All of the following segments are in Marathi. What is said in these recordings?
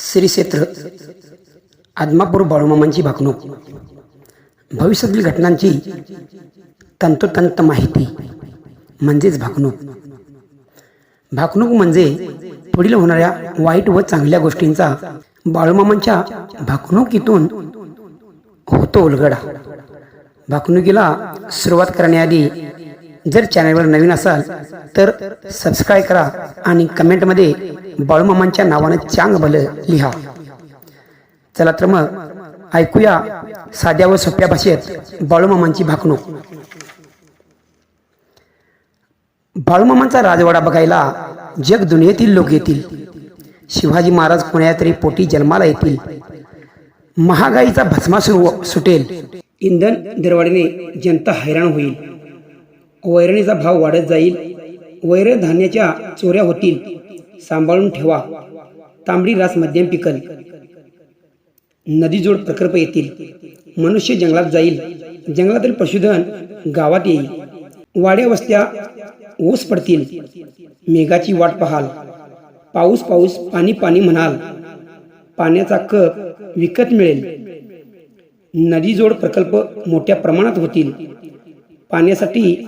श्री क्षेत्र आदमापूर बाळूमामांची भाकणूक भविष्यातील घटनांची तंतोतंत माहिती म्हणजेच भाकणूक भाकणूक म्हणजे पुढील होणाऱ्या वाईट व चांगल्या गोष्टींचा बाळूमामांच्या भाकणुकीतून होतो उलगडा. भाकणुकीला सुरुवात करण्याआधी जर चॅनलवर नवीन असाल तर सबस्क्राईब करा आणि कमेंटमध्ये बाळूमामांच्या नावानं चांग भलं लिहा. चला तर मग ऐकूया साध्या व सोप्या भाषेत बाळूमामांची भाकणूक. बाळूमामांचा राजवाडा बघायला जग दुनियेतील लोक येतील. शिवाजी महाराज कोणा तरी पोटी जन्माला येतील. महागाईचा भस्मा सुरू सुटेल. इंधन दरवाढीने जनता हैराण होईल. वैरणीचा भाव वाढत जाईल. वैर धान्याच्या चोऱ्या होतील. सांभाळून ठेवा. तांबडी रास मध्यम पिकल. नदीजोड प्रकल्प येतील. मनुष्य जंगलात जाईल. जंगलातील पशुधन गावात येईल. वाड्या वस्त्या ओस पडतील. मेघाची वाट पाहाल. पाऊस पाऊस पाणी पाणी म्हणाल. पाण्याचा कप विकत मिळेल. नदीजोड प्रकल्प मोठ्या प्रमाणात होतील. पाण्यासाठी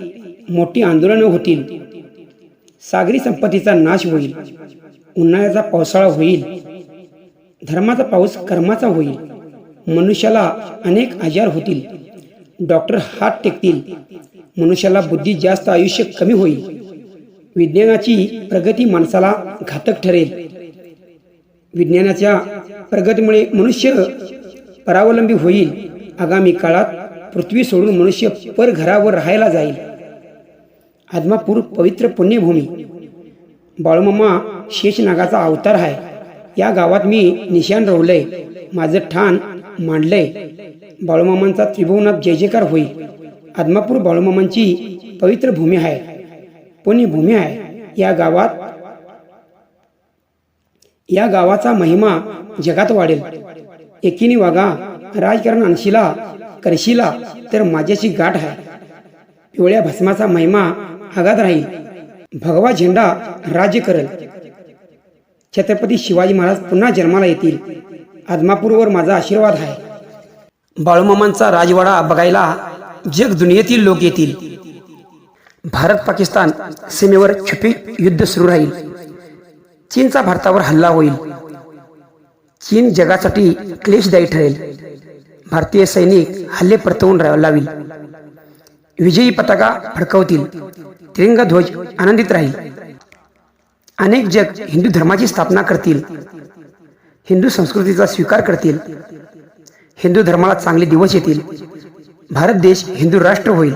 मोठी आंदोलनं होतील. सागरी संपत्तीचा नाश होईल. उन्हाळ्याचा पावसाळा होईल. धर्माचा पाऊस कर्माचा होईल. मनुष्याला अनेक आजार होतील. डॉक्टर हात टेकतील. मनुष्याला बुद्धी जास्त आयुष्य कमी होईल. विज्ञानाची प्रगती माणसाला घातक ठरेल. विज्ञानाच्या प्रगतीमुळे मनुष्य परावलंबी होईल. आगामी काळात पृथ्वी सोडून मनुष्य परघरावर राहायला जाईल. आदमापूर पवित्र पुण्यभूमी. बाळूमामा शेषनागाचा अवतार आहे. या गावात मी निशान रोवलंय माझं ठाण मांडलंय. बाळूमामांचा त्रिभुवनात जय जयकार होईल आदमापूर बाळूमामांची पवित्र भूमी आहे. पुण्यभूमी आहे. या गावात या गावाचा महिमा जगात वाढेल. एकीने वागा राजकारण आणशीला करशीला तर माझ्याशी गाठ आहे. पिवळ्या भस्माचा महिमा आगात राहील. भगवा झेंडा राज्य करेल. छत्रपती शिवाजी महाराज पुन्हा जन्माला येतील. आदमापूरवर माझा आशीर्वाद आहे. बाळूमामांचा राजवाडा बघायला जग दुनियेतील लोक येतील. भारत पाकिस्तान सीमेवर छुपी युद्ध सुरू राहील. चीनचा भारतावर हल्ला होईल. चीन जगासाठी क्लेशदायी ठरेल. भारतीय सैनिक हल्ले परतवून लावील. विजयी पताका फडकवतील. तिरंगा ध्वज आनंदित राहील. अनेक जग हिंदू धर्माची स्थापना करतील. हिंदू संस्कृतीचा स्वीकार करतील. हिंदू धर्माला चांगले दिवस येतील. भारत देश हिंदू राष्ट्र होईल.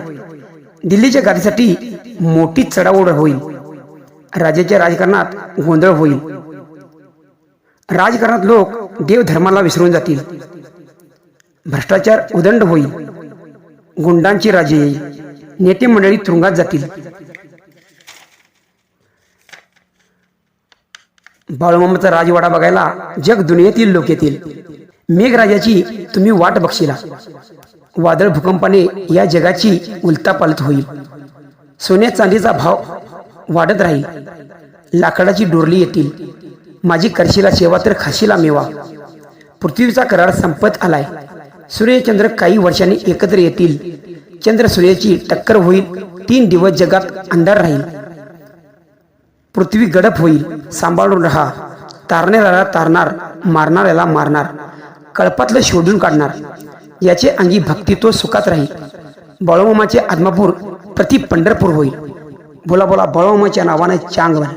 दिल्लीच्या गादीसाठी मोठी चढाओढ होईल. राज्याच्या राजकारणात गोंधळ होईल. राजकारणात लोक देव धर्माला विसरून जातील. भ्रष्टाचार उदंड होईल. गुंडांची राजे येईल नेते मंडळी तुरुंगात जातील. बाळूमामाचा राजवाडा बघायला जग दुनियेतील लोक येतील. मेघराजाची तुम्ही वाट बघशिला. वादळ भूकंपाने या जगाची उलतापालत होईल. सोन्या चांदीचा भाव वाढत राहील. लाकडाची डोरली येतील. माझी करशीला सेवा तर खाशीला मेवा. पृथ्वीचा करार संपत आलाय. सूर्यचंद्र काही वर्षांनी एकत्र येतील. चंद्र सूर्याची टक्कर होईल. तीन दिवस जगात अंधार राहील. पृथ्वी गडप होईल सांभाळून राहा. तारणाऱ्याला तारणार मारणाऱ्याला मारणार. कळपातलं शोधून काढणार. याचे अंगी भक्ती तो सुखात राहील. बाळूमामाचे आदमापूर प्रति पंढरपूर होईल. बोला बोला बाळूमामाच्या नावाने चांग बन